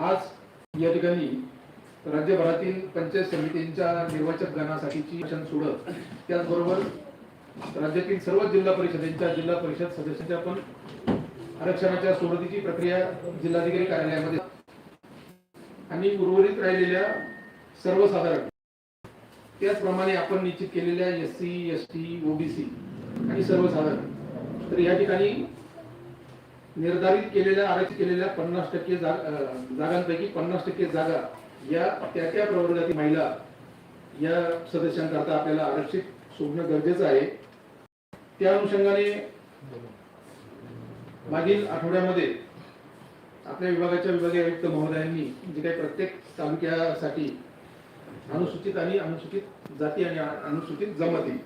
आज या ठिकाणी राज्यभरातील पंचायत समितींच्या निर्वाचक गणासाठीची क्षण सोडत त्याचबरोबर राज्यातील सर्व जिल्हा परिषदेच्या जिल्हा परिषद सदस्यांच्या पण आरक्षणाच्या सोडतीची प्रक्रिया जिल्हाधिकारी कार्यालयामध्ये आणि उर्वरित राहिलेल्या सर्वसाधारण त्याचप्रमाणे आपण निश्चित केलेल्या S C S T OBC आणि सर्वसाधारण. तर या ठिकाणी निर्धारित केलेल्या आरक्षित केलेल्या पन्नास टक्के जागांपैकी पन्नास टक्के जागा या त्या त्या प्रवर्गातील महिला या सदस्यांकरता आपल्याला आरक्षित सोडणं गरजेचं आहे. त्या अनुषंगाने मागील आठवड्यामध्ये आपल्या विभागाच्या विभागीय आयुक्त महोदयांनी जे काही प्रत्येक तालुक्यासाठी अनुसूचित आणि अनुसूचित जाती आणि अनुसूचित जमाती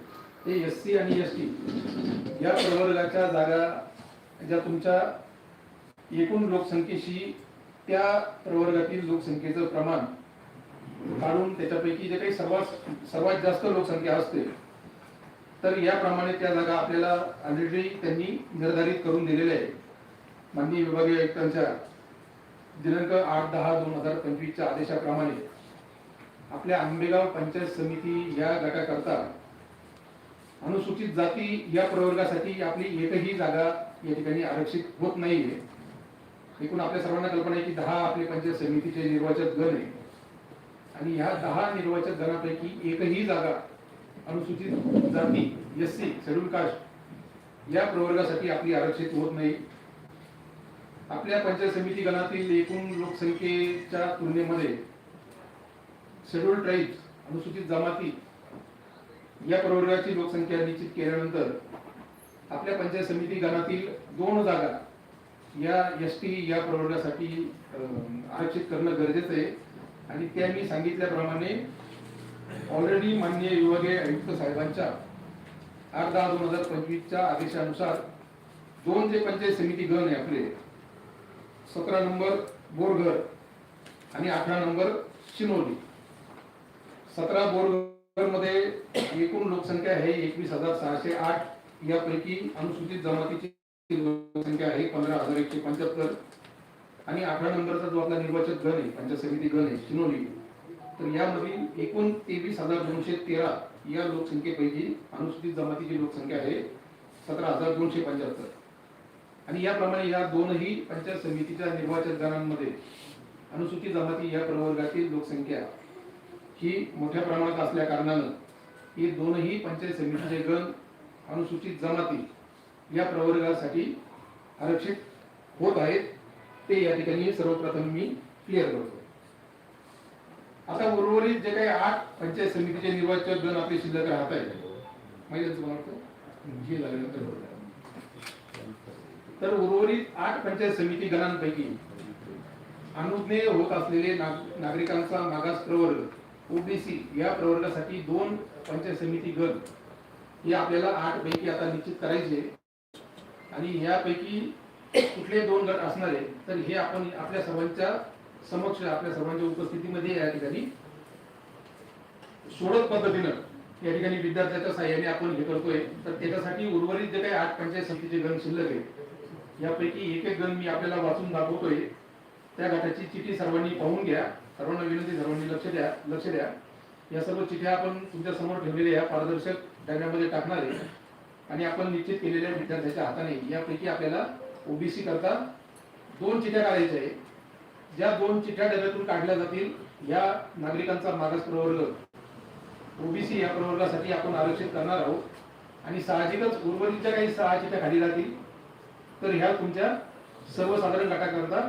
हे एस सी आणि एस टी या प्रवर्गाच्या जागा ज्या तुमच्या एकूण लोकसंख्येशी त्या प्रवर्गातील लोकसंख्येचं प्रमाण काढून त्याच्यापैकी जे काही सर्वात सर्वात जास्त लोकसंख्या असते तर याप्रमाणे त्या जागा आपल्याला ऑलरेडी त्यांनी निर्धारित करून दिलेल्या आहे माननीय विभागीय आयुक्तांच्या दिनांक आठ दहा दोन हजार पंचवीसच्या आदेशाप्रमाणे आपल्या आंबेगाव पंचायत समिती या गटाकरता अनुसूचित जाती या प्रवर्गासाठी आपली एकही जागा या ठिकाणी आरक्षित होत नाहीये. एकूण आपल्या सर्वांना कल्पना आहे की दहा आपले पंचायत समितीचे निर्वाचक गण आहे. आणि ह्या दहा निर्वाचक गणापैकी एकही जागा अनुसूचित जाती एस सी शेड्यूल कास्ट या प्रवर्गासाठी आपली आरक्षित होत नाही. आपल्या पंचायत समिती गणातील एकूण लोकसंख्येच्या तुलनेमध्ये शेड्यूल ट्राईब्स अनुसूचित जमाती या प्रवर्गाची लोकसंख्या निश्चित केल्यानंतर आपल्या पंचायत समिती गणातील दोन जागा या एस टी या प्रवर्गासाठी आरक्षित करणं गरजेचं आहे. आणि त्या मी सांगितल्याप्रमाणे ऑलरेडी माननीय विभागीय आयुक्त साहेबांच्या आठ दहा दोन हजार पंचवीसच्या आदेशानुसार दोन जे पंचायत समिती गण आहे आपले. सतरा नंबर बोरघर आणि अठरा नंबर शिनोली. सतरा बोरघर मध्ये एकूण लोकसंख्या आहे एकवीस हजार सहाशे आठ. यापैकी अनुसूचित जमातीची लोकसंख्या आहे पंधरा हजार एकशे पंच्याहत्तर. आणि अठरा नंबरचा जो आपला निर्वाचक गण आहे पंचायत समिती गण आहे शिनोली तर यामधील एकूण तेवीस हजार दोनशे तेरा या लोकसंख्येपैकी अनुसूचित जमातीची लोकसंख्या आहे सतरा हजार दोनशे पंच्याहत्तर. आणि याप्रमाणे या दोनही पंचायत समितीच्या निर्वाचक गणांमध्ये अनुसूचित जमाती या प्रवर्गातील लोकसंख्या ही मोठ्या प्रमाणात असल्या कारणानं ही दोनही पंचायत समितीचे गण अनुसूचित जमाती या प्रवर्गासाठी आरक्षित होत आहेत ते या ठिकाणी सर्वप्रथम मी क्लिअर करतो आता उर्वरित जे काही आठ पंचायत समितीचे निर्वाचक गण आपले शिल्लक राहत आहेत माहिती तुम्हाला वाटतं? हे तर उर्वरित आठ पंचायत समिती गणांपैकी अनुज्ञेय होत असलेले नाग- नागरिकांचा मागास प्रवर्ग ओबीसी या प्रवर्गासाठी दोन पंचायत समिती गट हे आपल्याला आठ पैकी आता निश्चित करायचे. आणि यापैकी कुठले दोन गट असणार आहे तर हे आपण आपल्या सर्वांच्या समक्ष आपल्या सर्वांच्या उपस्थितीमध्ये या ठिकाणी सोडत पद्धतीनं या ठिकाणी विद्यार्थ्याच्या साह्याने आपण हे करतोय. तर त्याच्यासाठी उर्वरित जे काही आठ पंचायत समितीचे गण शिल्लक आहे यापैकी एक एक गण मी आपल्याला वाचून दाखवतोय. त्या गटाची चिठी सर्वांनी पाहून घ्या. सर्वांना विनंती सर्वांनी लक्ष द्या लक्ष द्या. या सर्व चिठ्या आपण तुमच्यासमोर ठेवलेल्या या पारदर्शक डायग्राममध्ये टाकणार आहे. आणि आपण निश्चित केलेल्या विद्यार्थ्याच्या हाताने यापैकी आपल्याला ओबीसी करता दोन चिठ्या काढायच्या आहे ज्या दोन चिठ्ठ्या डब्यातून काढल्या जातील या नागरिकांचा मागास प्रवर्ग ओबीसी या प्रवर्गासाठी आपण आरक्षित करणार आहोत. आणि साहजिकच उर्वरित काही सहा चिठ्ठ्या खाली जातील तर ह्या तुमच्या सर्वसाधारण गटाकरता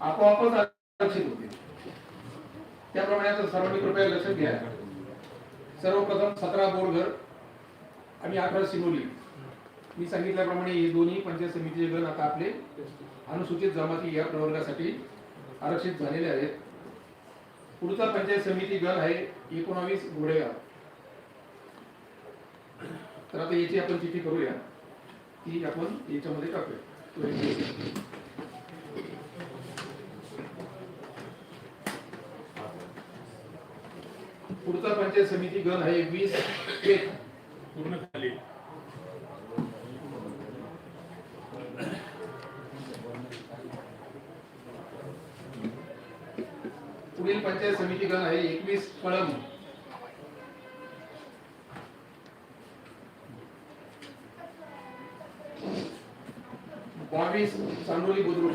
आपोआपच आरक्षित होते त्याप्रमाणे आता सर्वांनी कृपया लक्षात घ्या सर्वप्रथम सतरा बोरघर आणि अकरा सिनोली. मी सांगितल्याप्रमाणे हे दोन्ही पंचायत समितीचे गण आता आपले अनुसूचित जमाती या प्रवर्गासाठी आरक्षित झालेले आहेत. पुढचा पंचायत समिती गण आहे एकोणावीस घोडेगाव. तर आता याची आपण चिठ्ठी करूया. ती आपण याच्यामध्ये टाकूया तो एक- पुढचा पंचायत समिती गण आहे वीस एक. पूर्ण खाली. पुढील पंचायत समिती गण आहे एकवीस कळम. बावीस चांडोली बुद्रुक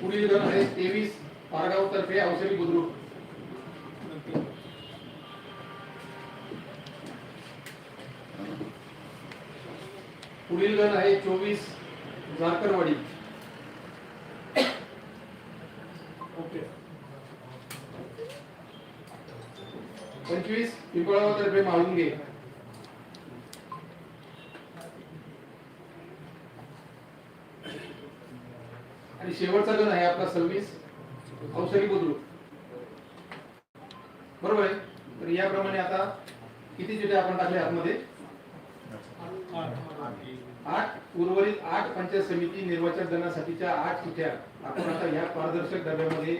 पुढील गण आहे तेवीस ते औषधी बुद्रुक. पुढील गण आहे चोवीस जारकरवाडी पंचवीस पिंपळाव तर्फे माळुंगे. आणि शेवटचा गण आहे आपला सव्वीस. अवसरी बुद्रुक बरोबर आहे? तर याप्रमाणे आता किती चिठ्ठ्या आपण टाकले आतमध्ये? आठ. उर्वरित आठ पंचायत समिती निर्वाचन दलासाठीच्या आठ चिठ्या आपण आता या पारदर्शक डब्यामध्ये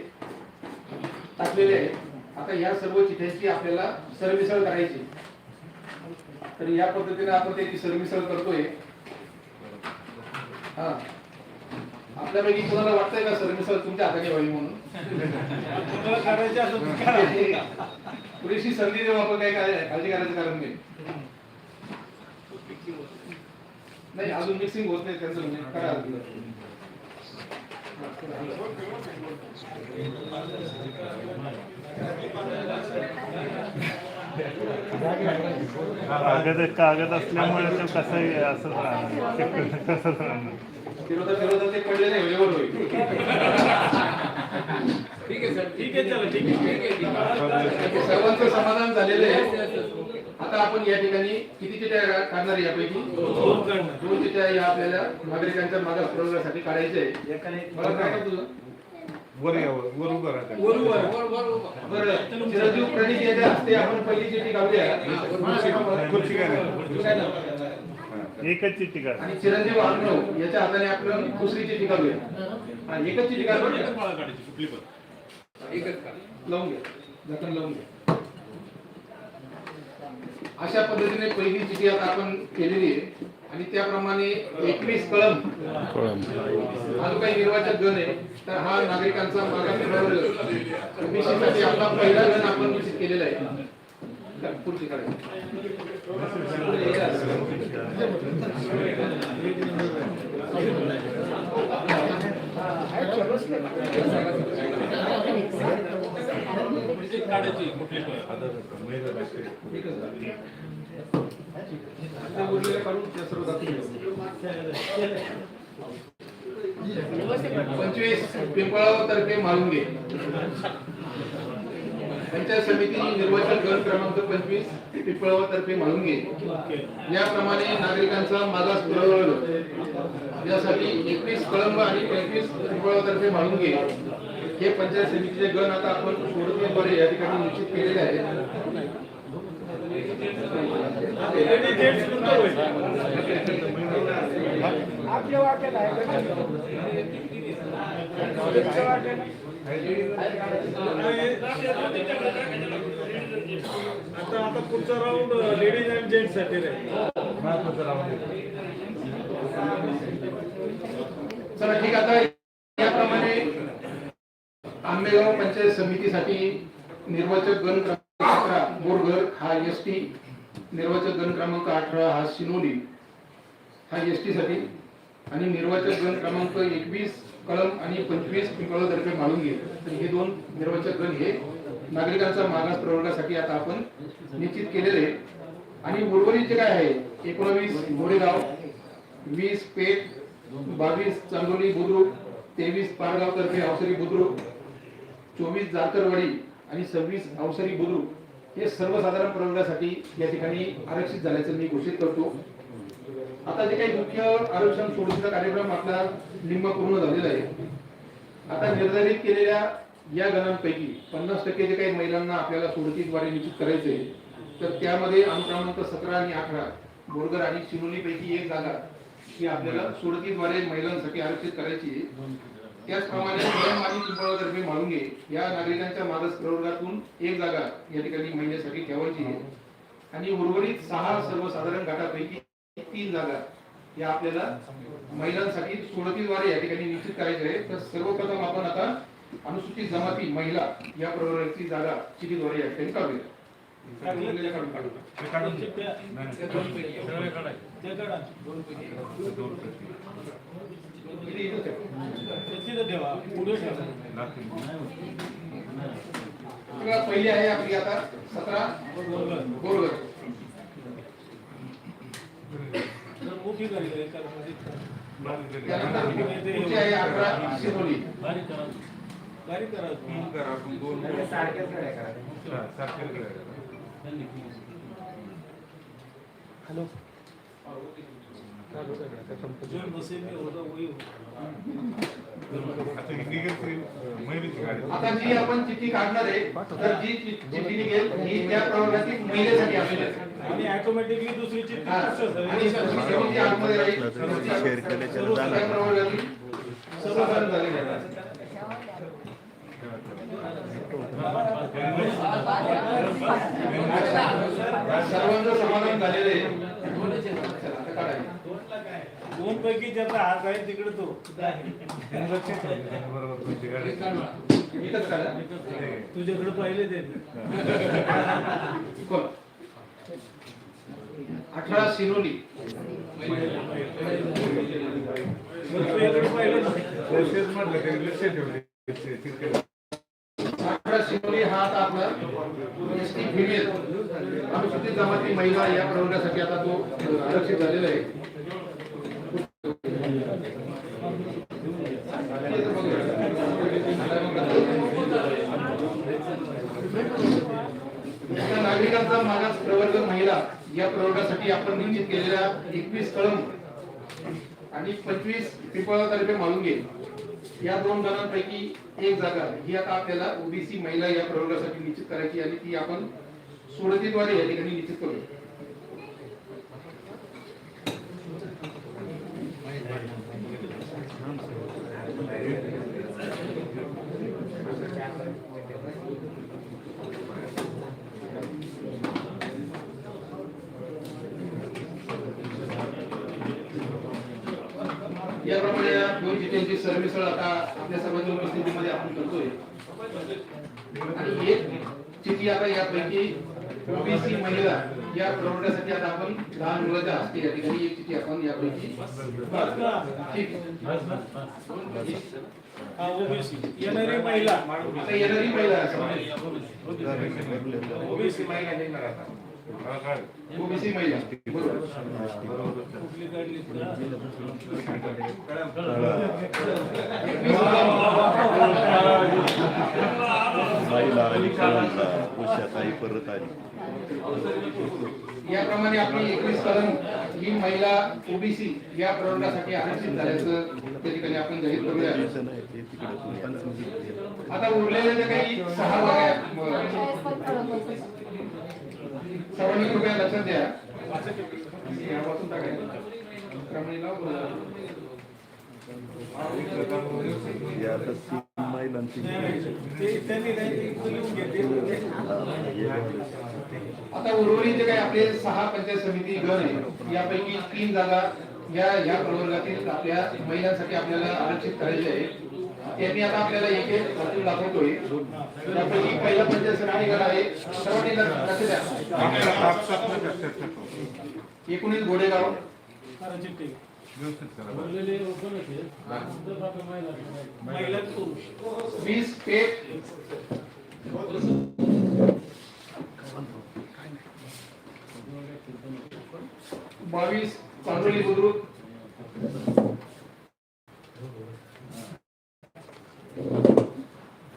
टाकलेल्या आहेत. आता या सर्व चिठ्यांची आपल्याला सरमिसळ करायची. तर या पद्धतीने आपण त्याची सरमिसळ करतोय. हा. आपल्यापैकी कोणाला वाटतंय का सरमिसळ तुमच्या हाताने व्हावी म्हणून? पुरेशी संधी देऊ आपण काही काय काळजी करायचं कारण नाही नाही अजून मिक्सिंग होत नाही त्यांचं म्हणजे करा कागद कागद असल्यामुळे तो कसं असं राहणार. कसं राहणार? फिरवता फिरवता ते पडले नाही वेळेवर होईल सर्वांचं समाधान झालेलं आहे. आता आपण या ठिकाणी किती चिठ्ठ्या काढणार आहे यापैकी? दोन चिठ्ठ्या या आपल्याला नागरिकांच्या मागास प्रवर्गासाठी काढायचे आहे मला काय तुझं वर यावं वर उभं राहतात बरं चिरंजीव प्रणित याच्या हस्ते आपण पहिली चिठ्ठी काढूया. खुर्ची काय? एकच चिठ्ठी काढ. आणि चिरंजीव याच्या हाताने आपण दुसरी चिठ्ठी काढूया हा, एकच चिठ्ठी काढू लावून घ्या. झाकण लावून घ्या. अशा पद्धतीने पहिली चिठ्ठी आता आपण केलेली आहे. आणि त्याप्रमाणे एकवीस कळम हा जो काही निर्वाचक गण आहे तर हा नागरिकांचा मागास प्रवर्ग OBC साठी आपला पहिला गण आपण निश्चित केलेला आहे. पुढची काढा. काढायची उरलेलं पंचवीस पिंपळाव तर्फे मालुंगे पंचायत समिती निर्वाचन गण क्रमांक पंचवीस पिंपळाव तर्फे मालुंगे याप्रमाणे नागरिकांचा मागास प्रवर्ग यासाठी एकवीस कळंब आणि पंचवीस पिंपळाव तर्फे मालुंगे हे पंचायत समितीचे गण आता आपण सोडतीद्वारे या ठिकाणी निश्चित केलेले आहेत. आता आता पुढचा राऊंड लेडीज अँड जेंट्ससाठी चला ठीक आहे आता याप्रमाणे आंबेगाव पंचायत समितीसाठी निर्वाचक गण क्रमांक अकरा बोरघर हा एस टी निर्वाचक गण क्रमांक अठरा हा सिनोली हा एस टी साठी आणि निर्वाचक गण क्रमांक एकवीस कळम आणि पंचवीस पिंपळा तर्फे मालून तर हे दोन निर्वाचक गण हे नागरिकांचा मागास प्रवर्गासाठी आता आपण निश्चित केलेले आणि उर्वरित जे काय आहे एकोणवीस गोरेगाव वीस पेठ बावीस चांदोली बुद्रुक तेवीस पारगाव तर्फे अवसरी बुद्रुक चोवीस जारकरवाडी आणि सव्वीस अवसरी बुद्रुक हे सर्वसाधारण प्रवर्गासाठी या ठिकाणी आरक्षित झाल्याचं मी घोषित करतो. आता जे काही मुख्य आरक्षण सोडतीचा कार्यक्रम आपला निम्मा पूर्ण झालेला आहे. आता निर्धारित केलेल्या या गणांपैकी पन्नास टक्के जे काही महिलांना आपल्याला सोडतीद्वारे निश्चित करायचे तर त्यामध्ये अनुक्रमांक सतरा आणि अठरा बोरगर आणि शिरोली पैकी एक जागा ही आपल्याला सोडतीद्वारे महिलांसाठी आरक्षित करायची आहे. त्याचप्रमाणे आणि पिंपळातर्फे मालुंगे या नागरिकांच्या मागास प्रवर्गातून एक जागा या ठिकाणी महिलेसाठी ठेवायची आहे. आणि उर्वरित सहा सर्वसाधारण गटापैकी तीन जागा या आपल्याला महिलांसाठी सोडतीद्वारे या ठिकाणी निश्चित करायचे आहे. तर सर्वप्रथम आपण आता अनुसूचित जमाती महिला या प्रवर्गाची जागा चिठीद्वारे या ठिकाणी काढूया. उरलेल्या काढून पहिली आहे आपली आता सतरा. बोरगर जर त्यानंतर आहे अठरा शिरोली आता जी आपण चिठ्ठी काढणार आहे तर जी चिठ्ठी निघेल ही त्या प्रवर्गातील महिलेसाठी असेल आणि ऑटोमॅटिकली दुसरी चिठ्ठी आतमध्ये राहील. प्रवर्गातील सर्वसाधारण झालेले आहे. सर्वांचं समाधान झालेलं आहे. दोन पैकी ज्याचा हात आहे तिकडे तो. बरोबर तुझ्याकडे पाहिले ते. अठरा सिरोली. अठरा सिनोली हा आता आपला एस टी फिमेल अनुसूचित जमाती महिला या प्रवर्गासाठी आता तो आरक्षित झालेला आहे आता नागरिकांचा मागास प्रवर्ग महिला या प्रवर्गासाठी आपण निश्चित केलेल्या एकवीस कळम आणि पंचवीस पिंपळातर्फे घेईल. या दोन जणांपैकी एक जागा ही आता आपल्याला ओबीसी महिला या प्रवर्गासाठी निश्चित करायची आणि ती आपण सोडतीद्वारे या ठिकाणी निश्चित करू. याप्रमाणे या दोन चिठ्ठ्यांची सरमिसळ आता आपल्या सर्वांच्या उपस्थितीमध्ये आपण करतोय. आणि एक चिठ्ठी आता यापैकी ओबीसी महिला या प्रवर्गासाठी आता आपण लहान मुलाच्या हस्ते या ठिकाणी एक चिठ्ठी आपण यापैकी ठीक. हा ओबीसी येणारी महिला. येणारी महिला आहे असं. ओबीसी महिला परत आली याप्रमाणे आपली एकवीस कलम ही महिला ओबीसी या प्रवर्गासाठी आरक्षित झाल्याचं त्या ठिकाणी आपण जाहीर करूया. आता उरलेल्या काही सहा आहेत सर्वांनी कृपया लक्षात द्या. वाचून टाकायचं. ते त्यांनी घेतले आता उर्वरित जे काही आपले सहा पंचायत समिती गण आहे यापैकी तीन जागा या या प्रवर्गातील आपल्या महिलांसाठी आपल्याला आरक्षित करायचे आहे त्यांनी आता आपल्याला एक एक वस्तू दाखवतोय. त्यापैकी पहिला म्हणजे पंचायत आहे. सर्वांनी लक्ष द्या. एकोणीस गोडेगाव करा वीस पेठ. बावीस चांदोली बुद्रुक.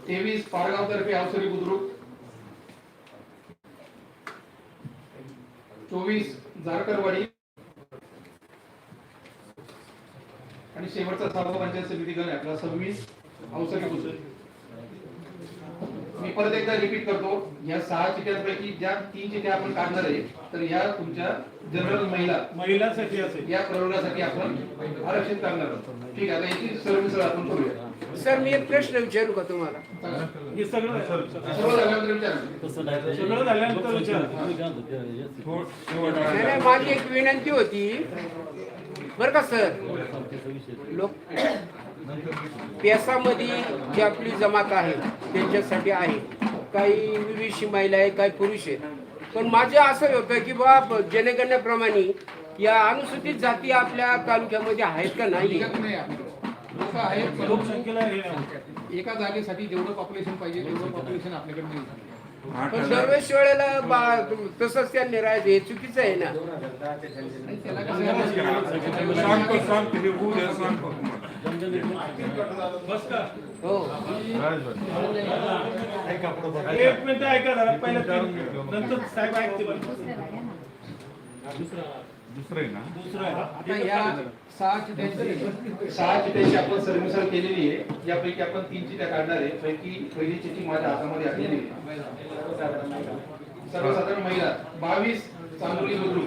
तेवीस पारगाव तर्फे अवसरी बुद्रुक. चोवीस जारकरवाडी आणि शेवटचा सहावा पंचायत समिती गण आपला सव्वीस अवसरी बुद्रुक. मी परत एकदा रिपीट करतो या सहा चिठ्यांपैकी ज्या तीन चिठ्या आपण काढणार आहे तर या तुमच्या जनरल महिला महिलांसाठी असेल. या प्रवर्गासाठी आपण आरक्षित करणार आहोत. ठीक आहे आता याची सर्व आपण करूया. सर मी एक प्रश्न विचारू का तुम्हाला. हे सगळं सगळं झाल्यानंतर विचार. नाही, नाही, माझी एक विनंती होती. बर का सर? लोक पेसामध्ये जी आपली जमात आहे त्यांच्यासाठी आहे. काही विविशी महिला आहे काही पुरुष आहेत. पण माझं असं होतं की बा जनगणनेप्रमाणे या अनुसूचित जाती आपल्या तालुक्यामध्ये आहेत का नाही. लोक आहेत पण लोकसंख्येला नाही. एका जागेसाठी जेवढं पॉप्युलेशन पाहिजे तेवढं पॉप्युलेशन आपल्याकडे नाही पण दरवेळेस वेळेला बा- तसंच त्यांनी राहायचं हे चुकीचं आहे ना. हो. एक मिनिट ऐका जरा पहिलं नंतर साहेब ऐकते दुसरं आहे आता या आपण सरमिसळ केलेली आहे. यापैकी आपण तीन चिठ्या काढणार आहे. पैकी पहिली चिठ्ठी माझ्या हातामध्ये आलेली आहे. सर्वसाधारण महिला. बावीस चांदोली बुद्रुक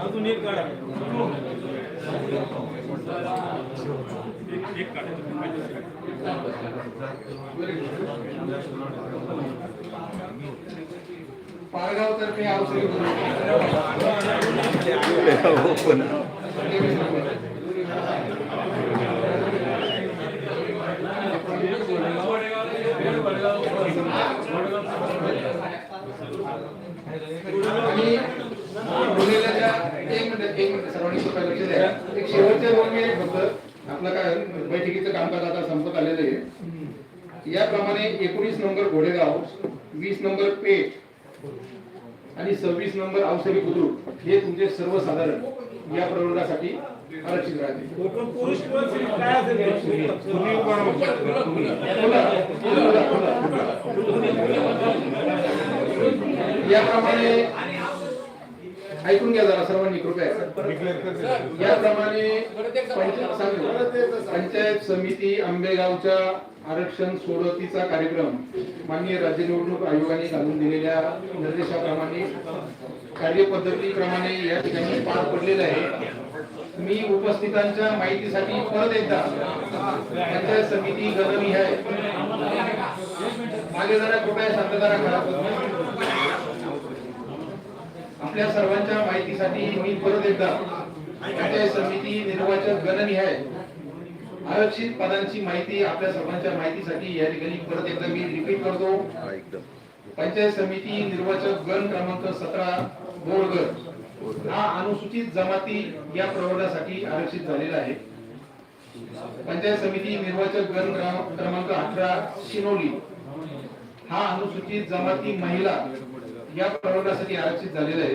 अजून एक काढा. एक- काढा पारगाव तर्फे औषधी हो पण आणि बोललेल्या ज्या एक मिनिट एक मिनिट सर्वांनी स्वतः लक्ष द्या एक शेवटच्या दोन मिनिट फक्त आपलं काय बैठकीचं कामकाज आता संपत आलेलं आहे. याप्रमाणे एकोणीस नंबर घोडेगाव वीस नंबर पेठ आणि सव्वीस नंबर औषधी बुद्रुक हे तुमचे सर्वसाधारण या प्रवर्गासाठी आरक्षित राहते याप्रमाणे ऐकून घ्या जरा सर्वांनी कृपया याप्रमाणे. पंचायत समिती आंबेगावच्या आरक्षण सोडतीचा कार्यक्रम माननीय राज्य निवडणूक आयोगाने घालून दिलेल्या निर्देशाप्रमाणे कार्यपद्धतीप्रमाणे या ठिकाणी पार पडलेलं आहे. मी उपस्थितांच्या माहितीसाठी परत एकदा पंचायत समिती गणनी आहे मागे जरा कृपया शांतता राखा आपल्या सर्वांच्या माहितीसाठी मी परत एकदा पंचायत समिती निर्वाचक गणनिहाय आरक्षित पदांची माहिती आपल्या सर्वांच्या माहितीसाठी या ठिकाणी परत एकदा मी रिपीट करतो. पंचायत समिती निर्वाचक गण क्रमांक सतरा बोरगर हा अनुसूचित जमाती या प्रवर्गासाठी आरक्षित झालेला आहे. पंचायत समिती निर्वाचक गण क्रमांक अठरा शिनोली हा अनुसूचित जमाती महिला या प्रवर्गासाठी आरक्षित झालेलं आहे.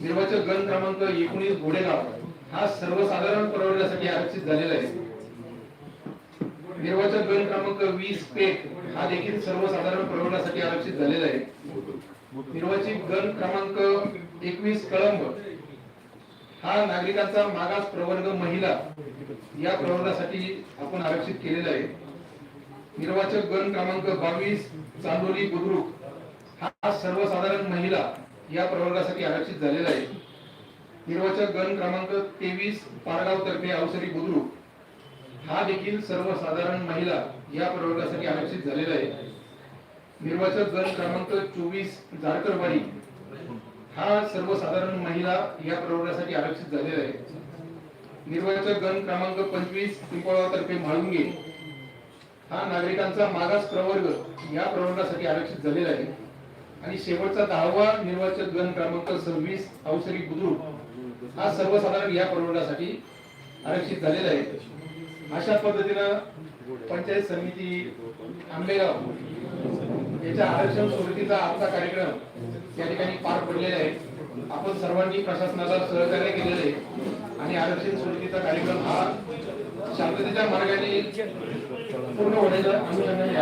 निर्वाचक गण क्रमांक एकोणीस घोडेगाव हा सर्वसाधारण प्रवर्गासाठी आरक्षित झालेला आहे. निर्वाचक गण क्रमांक वीस पेठ हा देखील सर्वसाधारण प्रवर्गासाठी आरक्षित झालेला आहे. निर्वाचित गण क्रमांक एकवीस कळंब हा नागरिकांचा मागास प्रवर्ग महिला या प्रवर्गासाठी आपण आरक्षित केलेला आहे. निर्वाचक गण क्रमांक बावीस चांदोली बुद्रुक आज सर्वसाधारण महिला या प्रवर्गासाठी आरक्षित झालेला आहे निर्वाचक गण क्रमांक तेवीस पारगाव तर्फे अवसरी बुद्रुक हा देखील सर्वसाधारण महिला या प्रवर्गासाठी आरक्षित झालेला आहे. निर्वाचक गण क्रमांक चोवीस जारकरवाडी हा सर्वसाधारण महिला या प्रवर्गासाठी आरक्षित झालेला आहे. निर्वाचक गण क्रमांक पंचवीस पिंपळगाव तर्फे म्हाळुंगे हा नागरिकांचा मागास प्रवर्ग या प्रवर्गासाठी आरक्षित झालेला आहे. आणि शेवटचा दहावा निर्वाचक गण क्रमांक सव्वीस अवसरी बुद्रुक. हा सर्वसाधारण या प्रवर्गासाठी आरक्षित झालेला आहे. अशा पद्धतीनं पंचायत समिती आंबेगाव याच्या आरक्षण सोडतीचा आजचा कार्यक्रम या ठिकाणी पार पडलेला आहे. आपण सर्वांनी प्रशासनाला सहकार्य केलेलं आहे आणि आरक्षण सोडतीचा कार्यक्रम हा शांततेच्या मार्गाने पूर्ण होण्याच्या अनुषंगाने